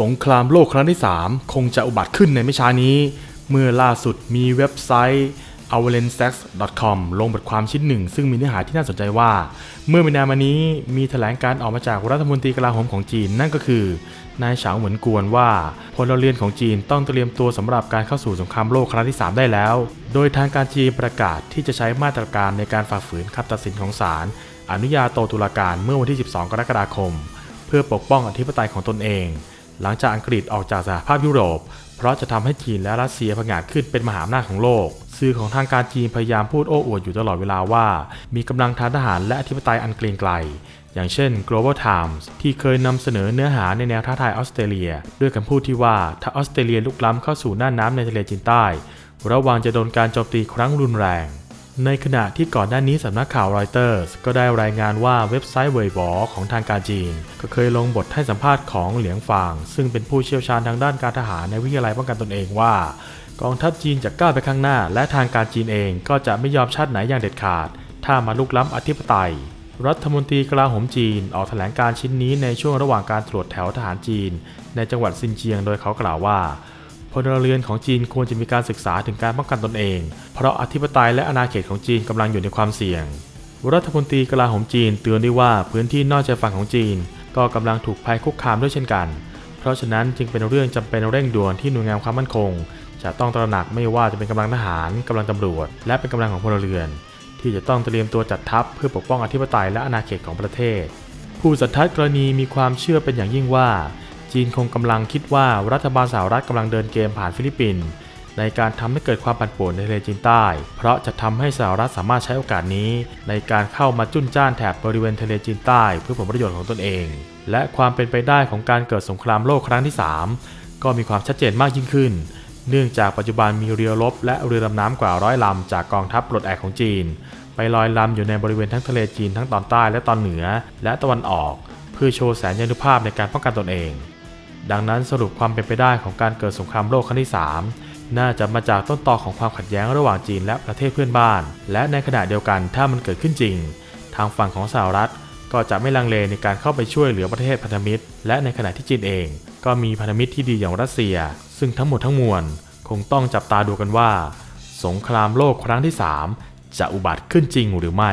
สงครามโลกครั้งที่ 3 คงจะอุบัติขึ้นในไม่ช้านี้ เมื่อล่าสุดมีเว็บไซต์ a v a l a n c e c o m ลงบทความชิ้นหนึ่ง ซึ่งมีเนื้อหาที่น่าสนใจว่า เมื่อไม่นานมานี้มีแถลงการออกมาจากรัฐมนตรีกลาโหมของจีนนั่นก็คือนายฉางเหมือนกวนว่าพลเรือนของจีนต้องเตรียมตัวสำหรับการเข้าสู่สงครามโลกครั้งที่ 3 ได้แล้ว โดยทางการจีนประกาศที่จะใช้มาตรการในการฝ่าฝืนคำตัดสินของศาลอนุญาโตตุลาการเมื่อวันที่ 12 กรกฎาคม เพื่อปกป้องอธิปไตยของตนเอง หลังจากอังกฤษออกจากสหภาพยุโรป เพราะจะทำให้จีนและรัสเซียผงาดขึ้นเป็นมหาอำนาจของโลก สื่อของทางการจีนพยายามพูดโอ้อวดอยู่ตลอดเวลาว่า มีกำลังทางทหารและอธิปไตยอันเกรียงไกลอย่างเช่น Global Times ที่เคยนำเสนอเนื้อหาในแนวท้าทายออสเตรเลีย ด้วยคำพูดที่ว่าถ้าออสเตรเลียลุกล้ำเข้าสู่น่านน้ำในทะเลจีนใต้ ระวังจะโดนการโจมตีครั้งรุนแรง ในขณะที่ก่อนหน้านี้สำนักข่าวรอยเตอร์สก็ได้รายงานว่าเว็บไซต์เว่ยบอของทางการจีน ก็เคยลงบทให้สัมภาษณ์ของเหลียงฟาง ซึ่งเป็นผู้เชี่ยวชาญทางด้านการทหารในวิทยาลัยป้องกันตนเองว่า กองทัพจีนจะก้าวไปข้างหน้า และทางการจีนเองก็จะไม่ยอมชาติไหนอย่างเด็ดขาด ถ้ามาลุกล้ำอธิปไตย รัฐมนตรีกลาโหมจีน ออกแถลงการชิ้นนี้ในช่วงระหว่างการตรวจแถวทหารจีน ในจังหวัดซินเจียงโดยเขากล่าวว่า พลเรือนของจีนควรจะมีการศึกษาถึงการป้องกันตนเอง เพราะอธิปไตยและอาณาเขตของจีนกำลังอยู่ในความเสี่ยง รัฐมนตรีกลาโหมจีนเตือนด้วยว่าพื้นที่นอกชายฝั่งของจีน ก็กำลังถูกภัยคุกคามด้วยเช่นกัน เพราะฉะนั้นจึงเป็นเรื่องจำเป็นเร่งด่วนที่หน่วยงานความมั่นคง จะต้องตระหนักไม่ว่าจะเป็นกำลังทหารกำลังตำรวจ และเป็นกำลังของพลเรือน ที่จะต้องเตรียมตัวจัดทัพเพื่อปกป้องอธิปไตยและอาณาเขตของประเทศ ผู้สัทธกรณีมีความเชื่อเป็นอย่างยิ่งว่า จีนคงกำลังคิดว่ารัฐบาลสหรัฐกำลังเดินเกมผ่านฟิลิปปินส์ในการทำให้เกิดความปั่นป่วนในทะเลจีนใต้ เพราะจะทำให้สหรัฐสามารถใช้โอกาสนี้ ในการเข้ามาจุ้นจ้านแถบบริเวณทะเลจีนใต้ เพื่อผลประโยชน์ของตนเอง และความเป็นไปได้ของการเกิดสงครามโลกครั้งที่ 3 ก็มีความชัดเจนมากยิ่งขึ้น เนื่องจากปัจจุบันมีเรือรบและเรือดำน้ำกว่าร้อยลำจากกองทัพปลดแอกของจีน ไปลอยลำอยู่ในบริเวณทั้งทะเลจีนทั้งตอนใต้และตอนเหนือ และตะวันออก เพื่อโชว์แสนยานุภาพในการป้องกันตนเอง ดังนั้นสรุปความเป็นไปได้ของการเกิดสงครามโลกครั้งที่ 3 น่าจะมาจากต้นตอของความขัดแย้งระหว่างจีนและประเทศเพื่อนบ้าน และในขณะเดียวกันถ้ามันเกิดขึ้นจริง ทางฝั่งของสหรัฐ ก็จะไม่ลังเลในการเข้าไปช่วยเหลือประเทศพันธมิตร และในขณะที่จีนเอง ก็มีพันธมิตรที่ดีอย่างรัสเซีย ซึ่งทั้งหมดทั้งมวลคงต้องจับตาดูกันว่า สงครามโลกครั้งที่ 3 จะอุบัติขึ้นจริงหรือไม่